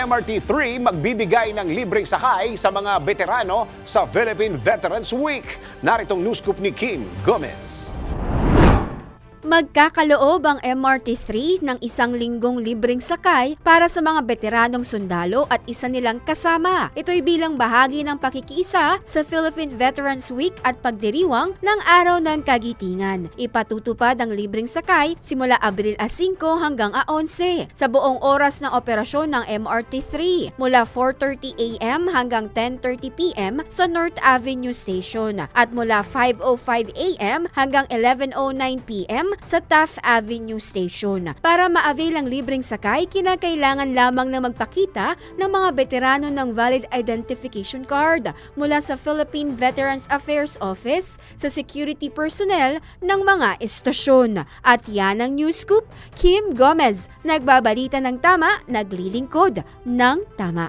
MRT3 magbibigay ng libreng sakay sa mga veterano sa Philippine Veterans Week. Naritong news scoop ni Kim Gomez. Magkakaloob ang MRT3 ng isang linggong libreng sakay para sa mga veteranong sundalo at isa nilang kasama. Ito'y bilang bahagi ng pakikiisa sa Philippine Veterans Week at pagdiriwang ng Araw ng Kagitingan. Ipatutupad ang libreng sakay simula Abril a 5 hanggang a 11 sa buong oras ng operasyon ng MRT3 mula 4.30 a.m. hanggang 10.30 p.m. sa North Avenue Station at mula 5.05 a.m. hanggang 11.09 p.m. sa Taft Avenue Station. Para ma-avail ang libreng sakay, kinakailangan lamang na magpakita ng mga veterano ng valid identification card mula sa Philippine Veterans Affairs Office sa security personnel ng mga estasyon. At yan ang news scoop, Kim Gomez, nagbabalita ng tama, naglilingkod ng tama.